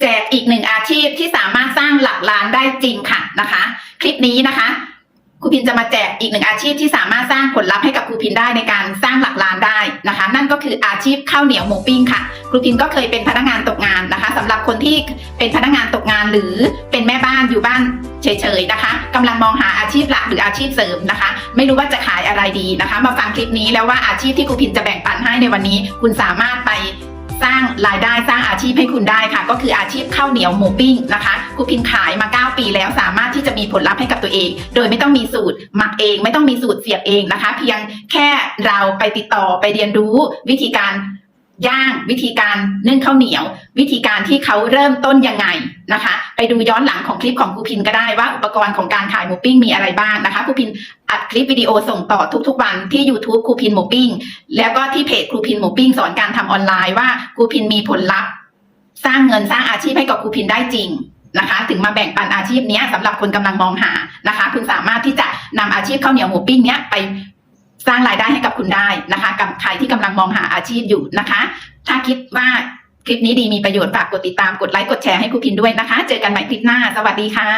แจกอีกหนึ่งอาชีพที่สามารถสร้างหลักล้านได้จริงค่ะนะคะ คลิปนี้นะคะครูพินจะมาแจกอีกหนึ่งอาชีพที่สามารถสร้างผลลัพธ์ให้กับครูพินได้ในการสร้างหลักล้านได้นะคะ นั่นก็คืออาชีพข้าวเหนียวหมูปิ้งค่ะ ครูพินก็เคยเป็นพนักงานตกงานนะคะสำหรับคนที่เป็นพนักงานตกงานหรือเป็นแม่บ้านอยู่บ้านเฉยๆนะคะกำลังมองหาอาชีพหลักหรืออาชีพเสริมนะคะ ไม่รู้ว่าจะขายอะไรดีนะคะ มาฟังคลิปนี้แล้วว่าอาชีพที่ครูพินจะแบ่งปันให้ในวันนี้ คุณสามารถไปางรายได้สร้างอาชีพให้คุณได้ค่ะ ก็คืออาชีพข้าวเหนียวหมูปิ้งนะคะครูพินขายมา 9 ปีแล้วสามารถที่จะมีผลลัพธ์ให้กับตัวเอง โดยไม่ต้องมีสูตรหมักเอง ไม่ต้องมีสูตรเสียบเองนะคะ เพียงแค่เราไปติดต่อไปเรียนรู้วิธีการ ย่างวิธีการนึ่งข้าวเหนียว วิธีการที่เขาเริ่มต้นยังไงนะคะ ไปดูย้อนหลังของคลิปของครูพินก็ได้ว่าอุปกรณ์ของการขายหมูปิ้งมีอะไรบ้างนะคะครูพินอัดคลิปวิดีโอส่งต่อทุกๆวันที่ YouTube ครูพินหมูปิ้ง แล้วก็ที่เพจครูพินหมูปิ้งสอนการทำออนไลน์ว่าครูพินมีผลลัพธ์ สร้างเงินสร้างอาชีพให้กับครูพินได้จริงนะคะ ถึงมาแบ่งปันอาชีพนี้ยสำหรับคนกำลังมองหานะคะ คุณสามารถที่จะนำอาชีพข้าวเหนียวหมูปิ้งเนี้ยไป สร้างรายได้ให้กับคุณได้นะคะกับใครที่กำลังมองหาอาชีพอยู่นะคะ ถ้าคิดว่าคลิปนี้ดีมีประโยชน์ฝากกดติดตามกดไลค์กดแชร์ให้ครูพินด้วยนะคะ เจอกันใหม่คลิปหน้า สวัสดีค่ะ